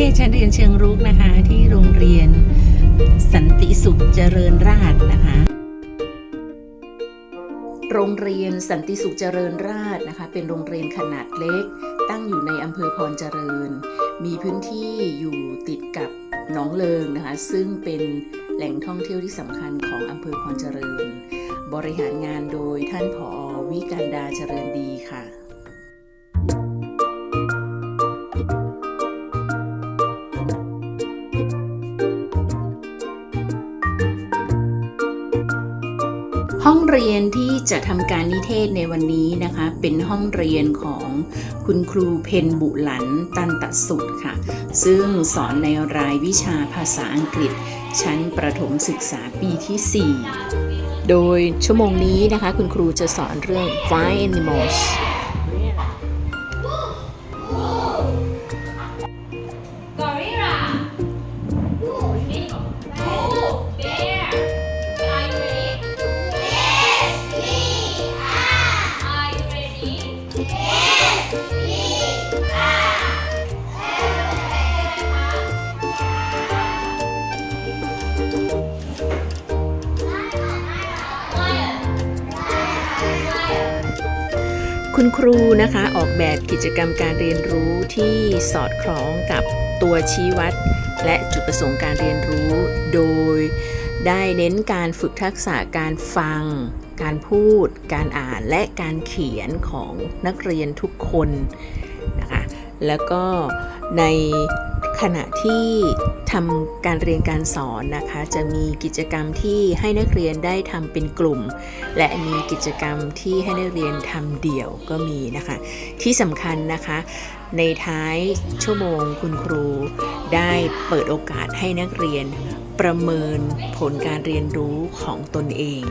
ทศชั้นเรียนเชิงรุกนะคะ ที่โรงเรียนสันติสุขเจริญราษนะคะ โรงเรียนสันติสุขเจริญราษนะคะ เป็นโรงเรียนขนาดเล็ก ตั้งอยู่ในอำเภอพรเจริญ มีพื้นที่อยู่ติดกับหนองเลิงนะคะ ซึ่งเป็นแหล่งท่องเที่ยวที่สำคัญของอำเภอพรเจริญ บริหารงานโดยท่านผอวิการดาเจริญดีค่ะ ห้องเรียนที่จะทำการนิเทศในวันนี้นะคะ เป็นห้องเรียนของคุณครูเพนบุหลันตันตสุดค่ะ ซึ่งสอนในรายวิชาภาษาอังกฤษ ชั้นประถมศึกษาปีที่ 4 โดยชั่วโมงนี้นะคะ คุณครูจะสอนเรื่อง Fly Animals คุณครูนะคะออกแบบกิจกรรมการเรียนรู้ที่สอดคล้องกับตัวชี้วัด และจุดประสงค์การเรียนรู้ โดยได้เน้นการฝึกทักษะการฟัง การพูด การอ่านและการเขียนของนักเรียนทุกคนนะคะแล้วก็ใน ขณะที่ทำการเรียนการสอนนะคะ จะมีกิจกรรมที่ให้นักเรียนได้ทำเป็นกลุ่ม และมีกิจกรรมที่ให้นักเรียนทำเดี่ยวก็มีนะคะ ที่สำคัญนะคะ ในท้ายชั่วโมงคุณครูได้เปิดโอกาสให้นักเรียนประเมินผลการเรียนรู้ของตนเอง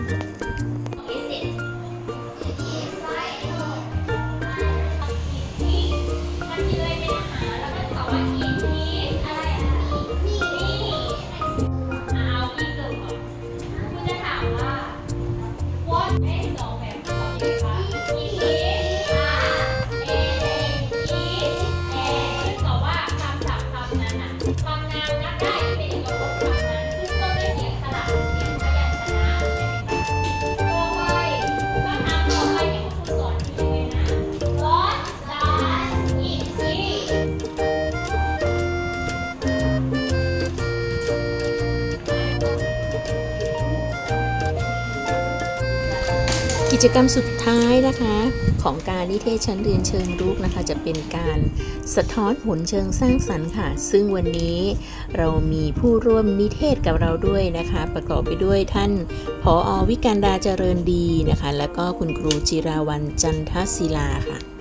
กิจกรรมสุดท้ายนะคะ ของการนิเทศชั้นเรียนเชิงรุกนะคะ จะเป็นการสะท้อนผลเชิงสร้างสรรค์ค่ะ ซึ่งวันนี้เรามีผู้ร่วมนิเทศกับเราด้วยนะคะ ประกอบไปด้วยท่านผออวิการดาเจริญดีนะคะ แล้วก็คุณครูจิราวันจันทศิลาค่ะ